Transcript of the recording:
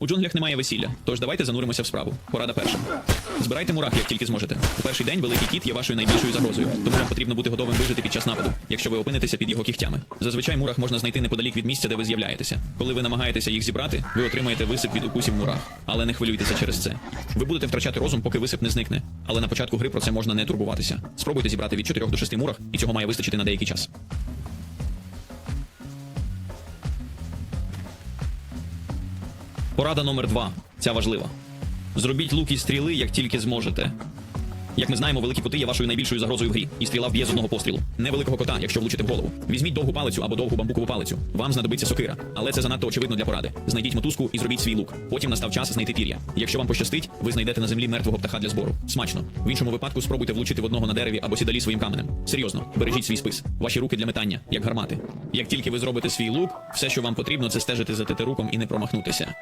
У джунглях немає весілля, тож давайте зануримося в справу. Порада перша. Збирайте мурах, як тільки зможете. У перший день великий кіт є вашою найбільшою загрозою, тому вам потрібно бути готовим вижити під час нападу, якщо ви опинитеся під його кігтями. Зазвичай мурах можна знайти неподалік від місця, де ви з'являєтеся. Коли ви намагаєтеся їх зібрати, ви отримаєте висип від укусів мурах. Але не хвилюйтеся через це. Ви будете втрачати розум, поки висип не зникне. Але на початку гри про це можна не турбуватися. Спробуйте зібрати від 4 до 6 мурах, і цього має вистачити на деякий час. Порада номер два. Ця важлива. Зробіть лук і стріли, як тільки зможете. Як ми знаємо, великі коти є вашою найбільшою загрозою в грі, і стріла вб'є з одного пострілу. Не великого кота, якщо влучите в голову. Візьміть довгу палицю або довгу бамбукову палицю. Вам знадобиться сокира, але це занадто очевидно для поради. Знайдіть мотузку і зробіть свій лук. Потім настав час знайти пір'я. Якщо вам пощастить, ви знайдете на землі мертвого птаха для збору. Смачно. В іншому випадку спробуйте влучити в одного на дереві або сідалі своїм каменем. Серйозно, бережіть свій спис. Ваші руки для метання, як гармати. Як тільки ви зробите свій лук, все, що вам потрібно, це стежити за тетеруком і не промахнутися.